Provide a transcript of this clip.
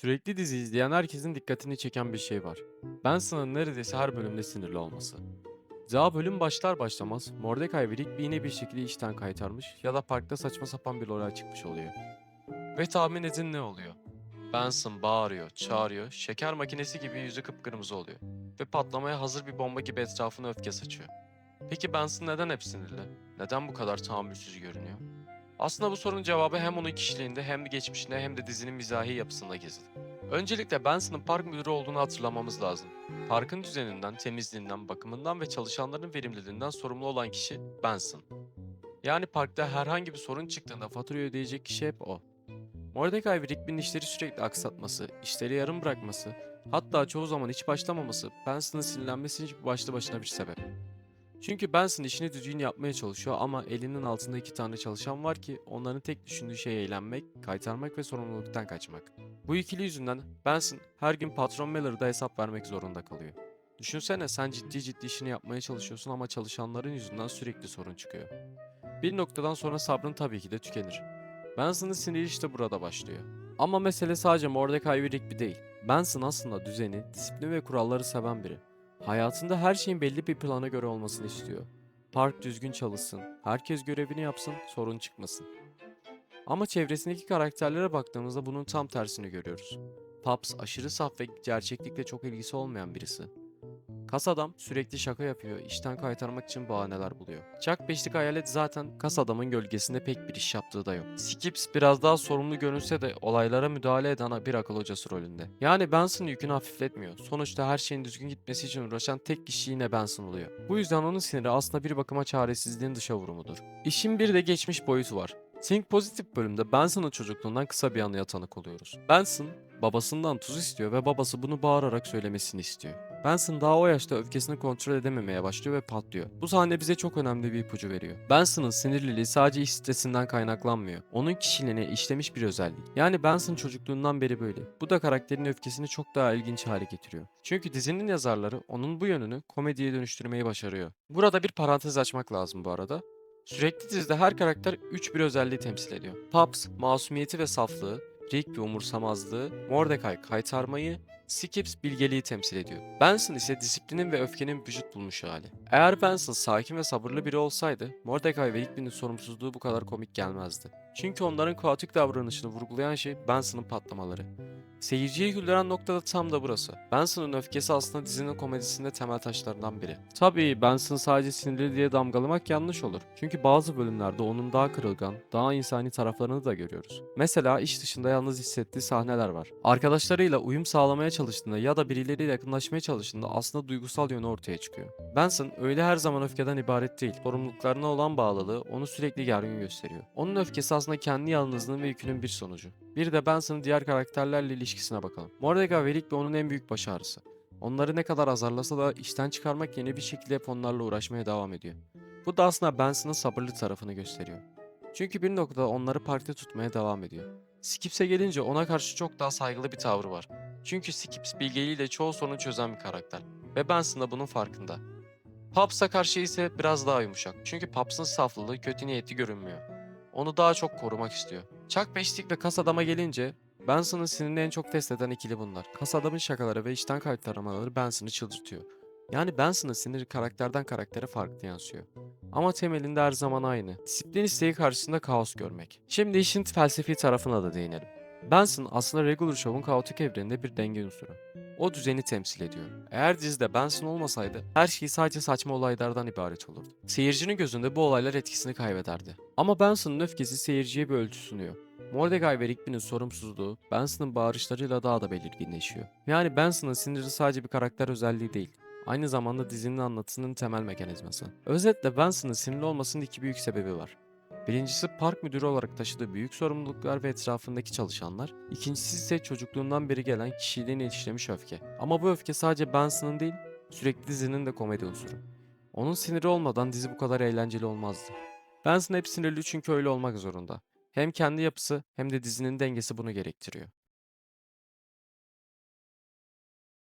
Sürekli dizi izleyen herkesin dikkatini çeken bir şey var. Benson'ın neredeyse her bölümde sinirli olması. Daha bölüm başlar başlamaz Mordecai ve Rigby yine bir şekilde işten kaytarmış ya da parkta saçma sapan bir olay çıkmış oluyor. Ve tahmin edin ne oluyor? Benson bağırıyor, çağırıyor, şeker makinesi gibi yüzü kıpkırmızı oluyor. Ve patlamaya hazır bir bomba gibi etrafına öfke saçıyor. Peki Benson neden hep sinirli? Neden bu kadar tahammülsüz görünüyor? Aslında bu sorunun cevabı hem onun kişiliğinde hem de geçmişinde hem de dizinin mizahi yapısında gizli. Öncelikle Benson'ın park müdürü olduğunu hatırlamamız lazım. Parkın düzeninden, temizliğinden, bakımından ve çalışanların verimliliğinden sorumlu olan kişi Benson. Yani parkta herhangi bir sorun çıktığında faturayı ödeyecek kişi hep o. Mordecai ve Rigby'nin işleri sürekli aksatması, işleri yarım bırakması, hatta çoğu zaman hiç başlamaması Benson'ın sinirlenmesi başlı başına bir sebep. Çünkü Benson işini düzgün yapmaya çalışıyor ama elinin altında iki tane çalışan var ki onların tek düşündüğü şey eğlenmek, kaytarmak ve sorumluluktan kaçmak. Bu ikili yüzünden Benson her gün patron Miller'da hesap vermek zorunda kalıyor. Düşünsene sen ciddi ciddi işini yapmaya çalışıyorsun ama çalışanların yüzünden sürekli sorun çıkıyor. Bir noktadan sonra sabrın tabii ki de tükenir. Benson'ın siniri işte burada başlıyor. Ama mesele sadece Mordecai Rigby değil. Benson aslında düzeni, disiplin ve kuralları seven biri. Hayatında her şeyin belli bir plana göre olmasını istiyor. Park düzgün çalışsın, herkes görevini yapsın, sorun çıkmasın. Ama çevresindeki karakterlere baktığımızda bunun tam tersini görüyoruz. Paps aşırı saf ve gerçeklikle çok ilgisi olmayan birisi. Kas adam sürekli şaka yapıyor, işten kaytarmak için bahaneler buluyor. Chuck beşlik hayalet zaten kas adamın gölgesinde pek bir iş yaptığı da yok. Skips biraz daha sorumlu görünse de olaylara müdahale eden bir akıl hocası rolünde. Yani Benson yükünü hafifletmiyor. Sonuçta her şeyin düzgün gitmesi için uğraşan tek kişi yine Benson oluyor. Bu yüzden onun siniri aslında bir bakıma çaresizliğin dışa vurumudur. İşin bir de geçmiş boyutu var. Think Positive bölümde Benson'ın çocukluğundan kısa bir anıya tanık oluyoruz. Benson, babasından tuz istiyor ve babası bunu bağırarak söylemesini istiyor. Benson daha o yaşta öfkesini kontrol edememeye başlıyor ve patlıyor. Bu sahne bize çok önemli bir ipucu veriyor. Benson'ın sinirliliği sadece iş stresinden kaynaklanmıyor. Onun kişiliğine işlemiş bir özellik. Yani Benson çocukluğundan beri böyle. Bu da karakterin öfkesini çok daha ilginç hale getiriyor. Çünkü dizinin yazarları onun bu yönünü komediye dönüştürmeyi başarıyor. Burada bir parantez açmak lazım bu arada. Sürekli dizide her karakter 3 bir özelliği temsil ediyor. Pops, masumiyeti ve saflığı, Rigby umursamazlığı, Mordecai kaytarmayı, Skips bilgeliği temsil ediyor. Benson ise disiplinin ve öfkenin vücut bulmuş hali. Eğer Benson sakin ve sabırlı biri olsaydı, Mordecai ve Rigby'nin sorumsuzluğu bu kadar komik gelmezdi. Çünkü onların kaotik davranışını vurgulayan şey Benson'ın patlamaları. Seyirciyi güldüren nokta da tam da burası. Benson'ın öfkesi aslında dizinin komedisinde temel taşlarından biri. Tabii Benson sadece sinirli diye damgalamak yanlış olur. Çünkü bazı bölümlerde onun daha kırılgan, daha insani taraflarını da görüyoruz. Mesela iş dışında yalnız hissettiği sahneler var. Arkadaşlarıyla uyum sağlamaya çalıştığında ya da birileriyle yakınlaşmaya çalıştığında aslında duygusal yönü ortaya çıkıyor. Benson öyle her zaman öfkeden ibaret değil. Sorumluluklarına olan bağlılığı onu sürekli gergin gösteriyor. Onun öfkesi aslında kendi yalnızlığının ve yükünün bir sonucu. Bir de Benson'ın diğer karakterlerle ilişkisine bakalım. Mordecai ve Rigby onun en büyük baş ağrısı. Onları ne kadar azarlasa da işten çıkarmak yerine bir şekilde hep onlarla uğraşmaya devam ediyor. Bu da aslında Benson'ın sabırlı tarafını gösteriyor. Çünkü bir noktada onları parkta tutmaya devam ediyor. Skips'e gelince ona karşı çok daha saygılı bir tavrı var. Çünkü Skips bilgeliğiyle çoğu sorunu çözen bir karakter. Ve Benson da bunun farkında. Paps'a karşı ise biraz daha yumuşak. Çünkü Paps'ın saflığı kötü niyetli görünmüyor. Onu daha çok korumak istiyor. Chuck Beşlik ve Kas Adam'a gelince Benson'ın sinirini en çok test eden ikili bunlar. Kas Adam'ın şakaları ve işten kaytarmaları Benson'ı çıldırtıyor. Yani Benson'ın siniri karakterden karaktere farklı yansıyor. Ama temelinde her zaman aynı. Disiplin isteği karşısında kaos görmek. Şimdi işin felsefi tarafına da değinelim. Benson aslında Regular Show'un kaotik evreninde bir denge unsuru. O düzeni temsil ediyor. Eğer dizide Benson olmasaydı her şey sadece saçma olaylardan ibaret olurdu. Seyircinin gözünde bu olaylar etkisini kaybederdi. Ama Benson'ın öfkesi seyirciye bir ölçü sunuyor. Mordecai ve Rigby'nin sorumsuzluğu Benson'ın bağırışlarıyla daha da belirginleşiyor. Yani Benson'ın siniri sadece bir karakter özelliği değil. Aynı zamanda dizinin anlatısının temel mekanizması. Özetle Benson'ın sinirli olmasının iki büyük sebebi var. Birincisi park müdürü olarak taşıdığı büyük sorumluluklar ve etrafındaki çalışanlar. İkincisi ise çocukluğundan beri gelen kişiliğine işlemiş öfke. Ama bu öfke sadece Benson'ın değil, sürekli dizinin de komedi unsuru. Onun siniri olmadan dizi bu kadar eğlenceli olmazdı. Benson hep sinirli çünkü öyle olmak zorunda. Hem kendi yapısı hem de dizinin dengesi bunu gerektiriyor.